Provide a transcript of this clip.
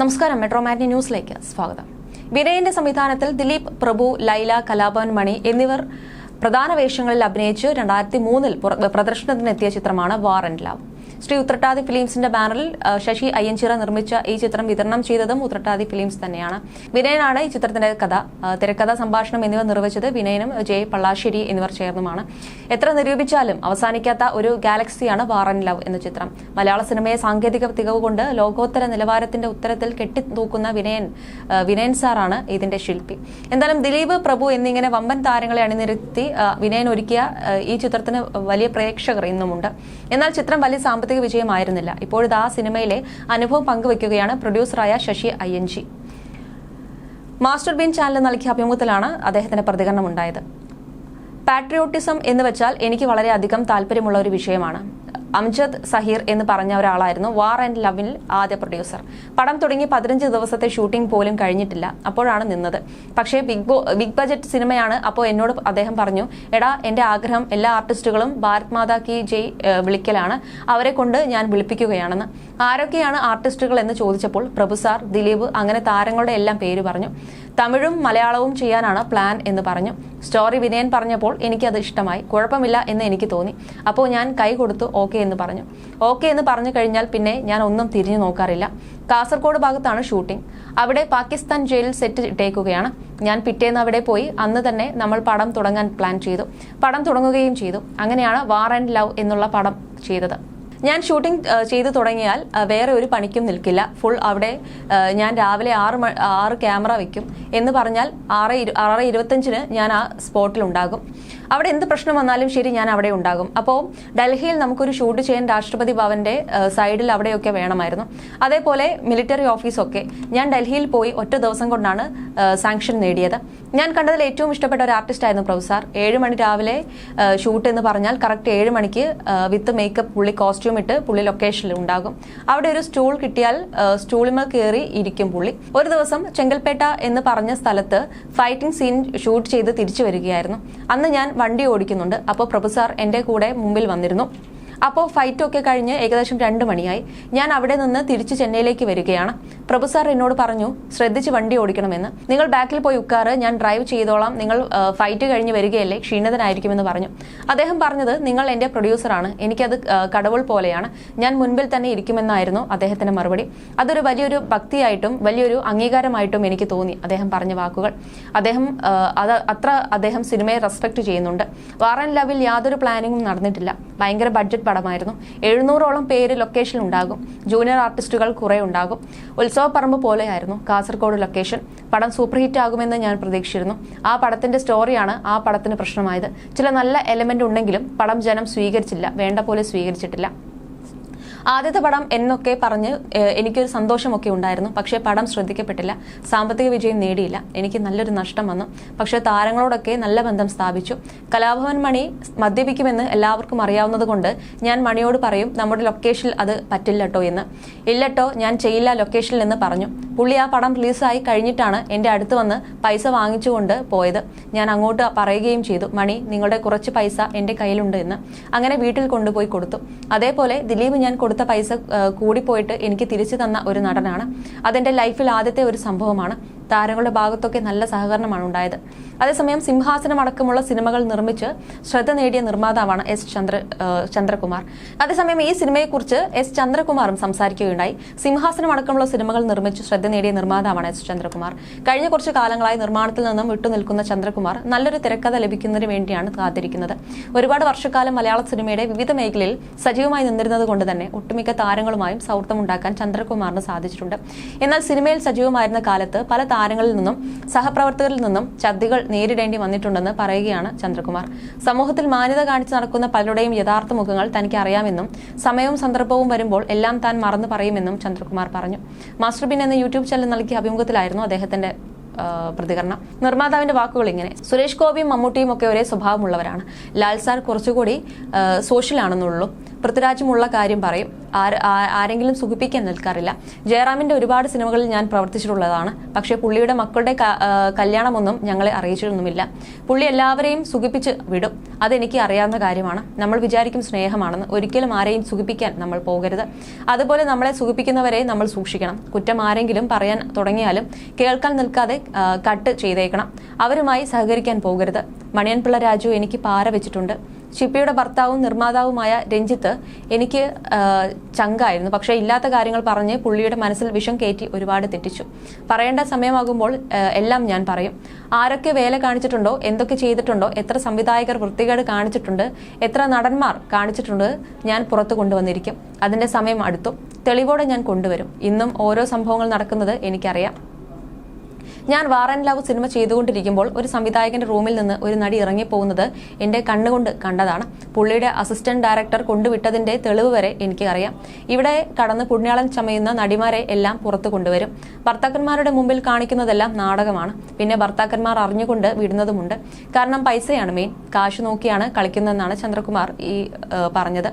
നമസ്കാരം മെട്രോ മാറ്റി ന്യൂസിലേക്ക് സ്വാഗതം. വിനയന്റെ സംവിധാനത്തിൽ ദിലീപ് പ്രഭു ലൈല കലാഭവൻ മണി എന്നിവർ പ്രധാന വേഷങ്ങളിൽ അഭിനയിച്ച് രണ്ടായിരത്തി മൂന്നിൽ പ്രദർശനത്തിനെത്തിയ ചിത്രമാണ് war and love Sri Uthrattathi ഫിലിംസിന്റെ ബാനറിൽ ശശി അയ്യഞ്ചിറ നിർമ്മിച്ച ഈ ചിത്രം വിതരണം ചെയ്തതും ഉത്രട്ടാതി ഫിലിംസ് തന്നെയാണ്. വിനയനാണ് ഈ ചിത്രത്തിന്റെ കഥ തിരക്കഥ സംഭാഷണം എന്നിവ നിർവഹിച്ചത് വിനയനും ജയ പള്ളാശ്ശേരി എന്നിവർ ചേർന്നുമാണ്. എത്ര നിരൂപിച്ചാലും അവസാനിക്കാത്ത ഒരു ഗാലക്സിയാണ് ആൻഡ് ലവ് എന്ന ചിത്രം. മലയാള സിനിമയെ സാങ്കേതിക തികവ് കൊണ്ട് ലോകോത്തര നിലവാരത്തിന്റെ ഉത്തരത്തിൽ കെട്ടി കെട്ടിത്തൂക്കുന്ന വിനയൻ വിനയൻ സാറാണ് ഇതിന്റെ ശില്പി. എന്തായാലും ദിലീപ് പ്രഭു എന്നിങ്ങനെ വമ്പൻ താരങ്ങളെ അണിനിരത്തി വിനയൻ ഒരുക്കിയ ഈ ചിത്രത്തിന് വലിയ പ്രേക്ഷകർ ഇന്നുമുണ്ട്. എന്നാൽ ചിത്രം വലിയ സാമ്പത്തിക വിജയമായിരുന്നില്ല. ഇപ്പോഴിത് ആ സിനിമയിലെ അനുഭവം പങ്കുവെക്കുകയാണ് പ്രൊഡ്യൂസറായ Sasi Ayyanchi master bean channel നൽകിയ അഭിമുഖത്തിലാണ് അദ്ദേഹത്തിന്റെ പ്രതികരണം ഉണ്ടായത് പാട്രിയോട്ടിസം എന്ന് വെച്ചാൽ എനിക്ക് വളരെയധികം താല്പര്യമുള്ള ഒരു വിഷയമാണ്. അംജദ് സഹീർ എന്ന് പറഞ്ഞ ഒരാളായിരുന്നു. വാർ ആൻഡ് ലവിൽ ആദ്യ പ്രൊഡ്യൂസർ പടം തുടങ്ങി പതിനഞ്ച് ദിവസത്തെ ഷൂട്ടിംഗ് പോലും കഴിഞ്ഞിട്ടില്ല. അപ്പോഴാണ് നിന്നത്. പക്ഷേ ബിഗ് ബോ ബിഗ് ബജറ്റ് സിനിമയാണ്. അപ്പോൾ എന്നോട് അദ്ദേഹം പറഞ്ഞു എടാ എന്റെ ആഗ്രഹം എല്ലാ ആർട്ടിസ്റ്റുകളും ഭാരത് മാതാ കി ജയ് വിളിക്കലാണ്. അവരെ കൊണ്ട് ഞാൻ വിളിപ്പിക്കുകയാണെന്ന്. ആരൊക്കെയാണ് ആർട്ടിസ്റ്റുകൾ എന്ന് ചോദിച്ചപ്പോൾ പ്രഭു സാർ ദിലീപ് അങ്ങനെ താരങ്ങളുടെ എല്ലാം പേര് പറഞ്ഞു. തമിഴും മലയാളവും ചെയ്യാനാണ് പ്ലാൻ എന്ന് പറഞ്ഞു. സ്റ്റോറി വിനയൻ പറഞ്ഞപ്പോൾ എനിക്കത് ഇഷ്ടമായി. കുഴപ്പമില്ല എന്ന് എനിക്ക് തോന്നി. അപ്പോൾ ഞാൻ കൈ കൊടുത്തു ഓക്കെ എന്ന് പറഞ്ഞു. ഓക്കെ എന്ന് പറഞ്ഞു കഴിഞ്ഞാൽ പിന്നെ ഞാൻ ഒന്നും തിരിഞ്ഞു നോക്കാറില്ല. കാസർഗോഡ് ഭാഗത്താണ് ഷൂട്ടിംഗ്. അവിടെ പാകിസ്ഥാൻ ജയിലിൽ സെറ്റ് ഇട്ടേക്കുകയാണ്. ഞാൻ പിറ്റേന്ന് അവിടെ പോയി അന്ന് തന്നെ നമ്മൾ പടം തുടങ്ങാൻ പ്ലാൻ ചെയ്തു. പടം തുടങ്ങുകയും ചെയ്തു. അങ്ങനെയാണ് വാർ ആൻഡ് ലവ് എന്നുള്ള പടം ചെയ്തത്. ഞാൻ ഷൂട്ടിംഗ് ചെയ്തു തുടങ്ങിയാൽ വേറെ ഒരു പണിക്കും നിൽക്കില്ല. ഫുൾ അവിടെ ഞാൻ രാവിലെ ആറ് ആറ് ക്യാമറ വയ്ക്കും എന്ന് പറഞ്ഞാൽ ആറ് ആറ് ഇരുപത്തഞ്ചിന് ഞാൻ ആ സ്പോട്ടിൽ ഉണ്ടാകും. അവിടെ എന്ത് പ്രശ്നം വന്നാലും ശരി ഞാൻ അവിടെ ഉണ്ടാകും. അപ്പോൾ ഡൽഹിയിൽ നമുക്കൊരു ഷൂട്ട് ചെയ്യാൻ രാഷ്ട്രപതി ഭവന്റെ സൈഡിൽ അവിടെയൊക്കെ വേണമായിരുന്നു. അതേപോലെ മിലിറ്ററി ഓഫീസൊക്കെ ഞാൻ ഡൽഹിയിൽ പോയി ഒറ്റ ദിവസം കൊണ്ടാണ് സാങ്ഷൻ നേടിയത്. ഞാൻ കണ്ടതിൽ ഏറ്റവും ഇഷ്ടപ്പെട്ട ഒരു ആർട്ടിസ്റ്റ് ആയിരുന്നു പ്രൊഫസർ ഏഴ് മണി രാവിലെ ഷൂട്ട് എന്ന് പറഞ്ഞാൽ കറക്റ്റ് ഏഴ് മണിക്ക് വിത്ത് മേക്കപ്പ് പുള്ളി കോസ്റ്റ്യൂം ഇട്ട് പുള്ളി ലൊക്കേഷനിൽ ഉണ്ടാകും. അവിടെ ഒരു സ്റ്റൂൾ കിട്ടിയാൽ സ്റ്റൂളിമേൽ കയറി ഇരിക്കും പുള്ളി. ഒരു ദിവസം ചെങ്കൽപ്പേട്ട എന്ന് പറഞ്ഞ സ്ഥലത്ത് ഫൈറ്റിംഗ് സീൻ ഷൂട്ട് ചെയ്ത് തിരിച്ചു വരികയായിരുന്നു. അന്ന് ഞാൻ വണ്ടി ഓടിക്കുന്നുണ്ട്. അപ്പോൾ പ്രൊഫസർ എന്റെ കൂടെ മുമ്പിൽ വന്നിരുന്നു. അപ്പോൾ ഫൈറ്റൊക്കെ കഴിഞ്ഞ് ഏകദേശം രണ്ട് മണിയായി. ഞാൻ അവിടെ നിന്ന് തിരിച്ച് ചെന്നൈയിലേക്ക് വരികയാണ്. പ്രഭു എന്നോട് പറഞ്ഞു ശ്രദ്ധിച്ച് വണ്ടി ഓടിക്കണമെന്ന്. നിങ്ങൾ ബാക്കിൽ പോയി ഉക്കാറ് ഞാൻ ഡ്രൈവ് ചെയ്തോളാം. നിങ്ങൾ ഫൈറ്റ് കഴിഞ്ഞ് വരികയല്ലേ ക്ഷീണിതനായിരിക്കുമെന്ന് പറഞ്ഞു. അദ്ദേഹം പറഞ്ഞത് നിങ്ങൾ എന്റെ പ്രൊഡ്യൂസറാണ് എനിക്കത് കടവുൾ പോലെയാണ്. ഞാൻ മുൻപിൽ തന്നെ ഇരിക്കുമെന്നായിരുന്നു അദ്ദേഹത്തിന്റെ മറുപടി. അതൊരു വലിയൊരു ഭക്തിയായിട്ടും വലിയൊരു അംഗീകാരമായിട്ടും എനിക്ക് തോന്നി അദ്ദേഹം പറഞ്ഞ വാക്കുകൾ. അദ്ദേഹം അത് അത്ര അദ്ദേഹം സിനിമയെ റെസ്പെക്ട് ചെയ്യുന്നുണ്ട്. വാർ ആൻഡ് ലവിൽ യാതൊരു പ്ലാനിങ്ങും നടന്നിട്ടില്ല. ഭയങ്കര ബഡ്ജറ്റ് പടമായിരുന്നു. എഴുന്നൂറോളം പേര് ലൊക്കേഷനിൽ ഉണ്ടാകും. ജൂനിയർ ആർട്ടിസ്റ്റുകൾ കുറേ ഉണ്ടാകും. ഉത്സവപ്പറമ്പ് പോലെയായിരുന്നു കാസർഗോഡ് ലൊക്കേഷൻ പടം സൂപ്പർ ഹിറ്റ് ആകുമെന്ന് ഞാൻ പ്രതീക്ഷിച്ചിരുന്നു. ആ പടത്തിന്റെ സ്റ്റോറിയാണ് ആ പടത്തിന് പ്രശ്നമായത്. ചില നല്ല എലമെന്റ് ഉണ്ടെങ്കിലും പടം ജനം സ്വീകരിച്ചില്ല. വേണ്ട പോലെ സ്വീകരിച്ചിട്ടില്ല. ആദ്യത്തെ പടം എന്നൊക്കെ പറഞ്ഞ് എനിക്കൊരു സന്തോഷമൊക്കെ ഉണ്ടായിരുന്നു. പക്ഷേ പടം ശ്രദ്ധിക്കപ്പെട്ടില്ല. സാമ്പത്തിക വിജയം നേടിയില്ല. എനിക്ക് നല്ലൊരു നഷ്ടം വന്നു. പക്ഷേ താരങ്ങളോടൊക്കെ നല്ല ബന്ധം സ്ഥാപിച്ചു. കലാഭവൻ മണി മദ്യപിക്കുമെന്ന് എല്ലാവർക്കും അറിയാവുന്നതുകൊണ്ട് ഞാൻ മണിയോട് പറയും നമ്മുടെ ലൊക്കേഷനിൽ അത് പറ്റില്ല കേട്ടോ എന്ന്. ഇല്ലട്ടോ ഞാൻ ചെയ്യില്ല ലൊക്കേഷനിൽ എന്ന് പറഞ്ഞു. പുള്ളി ആ പടം റിലീസായി കഴിഞ്ഞിട്ടാണ് എന്റെ അടുത്ത് വന്ന് പൈസ വാങ്ങിച്ചുകൊണ്ട് പോയത്. ഞാൻ അങ്ങോട്ട് പറയുകയും ചെയ്തു മണി നിങ്ങളുടെ കുറച്ച് പൈസ എന്റെ കയ്യിലുണ്ട് എന്ന്. അങ്ങനെ വീട്ടിൽ കൊണ്ടുപോയി കൊടുത്തു. അതേപോലെ ദിലീപ് ഞാൻ കൊടുത്ത പൈസ ആ, കൂടിപ്പോയിട്ട് എനിക്ക് തിരിച്ചു തന്ന ഒരു നടനാണ്. അതെന്റെ ലൈഫിൽ ആദ്യത്തെ ഒരു സംഭവമാണ്. താരങ്ങളുടെ ഭാഗത്തൊക്കെ നല്ല സഹകരണമാണ് ഉണ്ടായത്. അതേസമയം സിംഹാസനം അടക്കമുള്ള സിനിമകൾ നിർമ്മിച്ച് ശ്രദ്ധ നേടിയ നിർമ്മാതാവാണ് എസ് ചന്ദ്ര ചന്ദ്രകുമാർ. അതേസമയം ഈ സിനിമയെക്കുറിച്ച് എസ് ചന്ദ്രകുമാറും സംസാരിക്കുകയുണ്ടായി. സിംഹാസനം അടക്കമുള്ള സിനിമകൾ നിർമ്മിച്ച് ശ്രദ്ധ നേടിയ നിർമ്മാതാവാണ് എസ് ചന്ദ്രകുമാർ. കഴിഞ്ഞ കുറച്ച് കാലങ്ങളായി നിർമ്മാണത്തിൽ നിന്നും വിട്ടുനിൽക്കുന്ന ചന്ദ്രകുമാർ നല്ലൊരു തിരക്കഥ ലഭിക്കുന്നതിന് വേണ്ടിയാണ് കാത്തിരിക്കുന്നത്. ഒരുപാട് വർഷക്കാലം മലയാള സിനിമയുടെ വിവിധ മേഖലയിൽ സജീവമായി നിന്നിരുന്നത് കൊണ്ട് തന്നെ ഒട്ടുമിക്ക താരങ്ങളുമായും സൗഹൃദമുണ്ടാക്കാൻ ചന്ദ്രകുമാറിന് സാധിച്ചിട്ടുണ്ട്. എന്നാൽ സിനിമയിൽ സജീവമായിരുന്ന കാലത്ത് പല താരങ്ങളിൽ നിന്നും സഹപ്രവർത്തകരിൽ നിന്നും ചതികൾ നേരിടേണ്ടി വന്നിട്ടുണ്ടെന്ന് പറയുകയാണ് ചന്ദ്രകുമാർ. സമൂഹത്തിൽ മാന്യത കാണിച്ച് നടക്കുന്ന പലരുടെയും യഥാർത്ഥ മുഖങ്ങൾ തനിക്ക് അറിയാമെന്നും സമയവും സന്ദർഭവും വരുമ്പോൾ എല്ലാം താൻ മറന്നു പറയുമെന്നും ചന്ദ്രകുമാർ പറഞ്ഞു. മാസ്റ്റർ ബിൻ എന്ന യൂട്യൂബ് ചാനൽ നൽകിയ അഭിമുഖത്തിലായിരുന്നു അദ്ദേഹത്തിന്റെ പ്രതികരണം. നിർമ്മാതാവിന്റെ വാക്കുകൾ ഇങ്ങനെ. സുരേഷ് ഗോപിയും മമ്മൂട്ടിയും ഒക്കെ ഒരേ സ്വഭാവമുള്ളവരാണ്. ലാൽ സാർ കുറച്ചുകൂടി സോഷ്യലാണെന്നുള്ളൂ. പൃഥ്വിരാജുമുള്ള കാര്യം പറയും. ആര് ആരെങ്കിലും സുഖിപ്പിക്കാൻ നിൽക്കാറില്ല. ജയറാമിന്റെ ഒരുപാട് സിനിമകളിൽ ഞാൻ പ്രവർത്തിച്ചിട്ടുള്ളതാണ്. പക്ഷേ പുള്ളിയുടെ മക്കളുടെ കല്യാണമൊന്നും ഞങ്ങളെ അറിയിച്ചിട്ടൊന്നുമില്ല. പുള്ളി എല്ലാവരെയും സുഖിപ്പിച്ച് വിടും. അതെനിക്ക് അറിയാവുന്ന കാര്യമാണ്. നമ്മൾ വിചാരിക്കും സ്നേഹമാണെന്ന്. ഒരിക്കലും ആരെയും സുഖിപ്പിക്കാൻ നമ്മൾ പോകരുത്. അതുപോലെ നമ്മളെ സുഖിപ്പിക്കുന്നവരെ നമ്മൾ സൂക്ഷിക്കണം. കുറ്റം ആരെങ്കിലും പറയാൻ തുടങ്ങിയാലും കേൾക്കാൻ നിൽക്കാതെ കട്ട് ചെയ്തേക്കണം. അവരുമായി സഹകരിക്കാൻ പോകരുത്. മണിയൻപിള്ള രാജു എനിക്ക് പാര വെച്ചിട്ടുണ്ട്. ഷിപ്പിയുടെ ഭർത്താവും നിർമ്മാതാവുമായ രഞ്ജിത്ത് എനിക്ക് ചങ്കായിരുന്നു. പക്ഷേ ഇല്ലാത്ത കാര്യങ്ങൾ പറഞ്ഞ് പുള്ളിയുടെ മനസ്സിൽ വിഷം കയറ്റി ഒരുപാട് തെറ്റിച്ചു. പറയേണ്ട സമയമാകുമ്പോൾ എല്ലാം ഞാൻ പറയും. ആരൊക്കെ വേല കാണിച്ചിട്ടുണ്ടോ എന്തൊക്കെ ചെയ്തിട്ടുണ്ടോ എത്ര സംവിധായകർ വൃത്തികേട് കാണിച്ചിട്ടുണ്ട് എത്ര നടന്മാർ കാണിച്ചിട്ടുണ്ട് ഞാൻ പുറത്തു കൊണ്ടുവന്നിരിക്കും. അതിന്റെ സമയം അടുത്തു. തെളിവോടെ ഞാൻ കൊണ്ടുവരും. ഇന്നും ഓരോ സംഭവങ്ങൾ നടക്കുന്നത് എനിക്കറിയാം. ഞാൻ വാർ ആൻഡ് ലവ് സിനിമ ചെയ്തുകൊണ്ടിരിക്കുമ്പോൾ ഒരു സംവിധായകന്റെ റൂമിൽ നിന്ന് ഒരു നടി ഇറങ്ങിപ്പോകുന്നത് എന്റെ കണ്ണുകൊണ്ട് കണ്ടതാണ്. പുള്ളിയുടെ അസിസ്റ്റന്റ് ഡയറക്ടർ കൊണ്ടുവിട്ടതിന്റെ തെളിവ് വരെ എനിക്ക് അറിയാം ഇവിടെ കടന്ന് പുണ്യാളൻ ചമയുന്ന നടിമാരെ എല്ലാം പുറത്തു കൊണ്ടുവരും. ഭർത്താക്കന്മാരുടെ മുമ്പിൽ കാണിക്കുന്നതെല്ലാം നാടകമാണ്. പിന്നെ ഭർത്താക്കന്മാർ അറിഞ്ഞുകൊണ്ട് വിടുന്നതുമുണ്ട്. കാരണം പൈസയാണ് മെയിൻ കാശ് നോക്കിയാണ് കളിക്കുന്നതെന്നാണ് ചന്ദ്രകുമാർ ഈ പറഞ്ഞത്.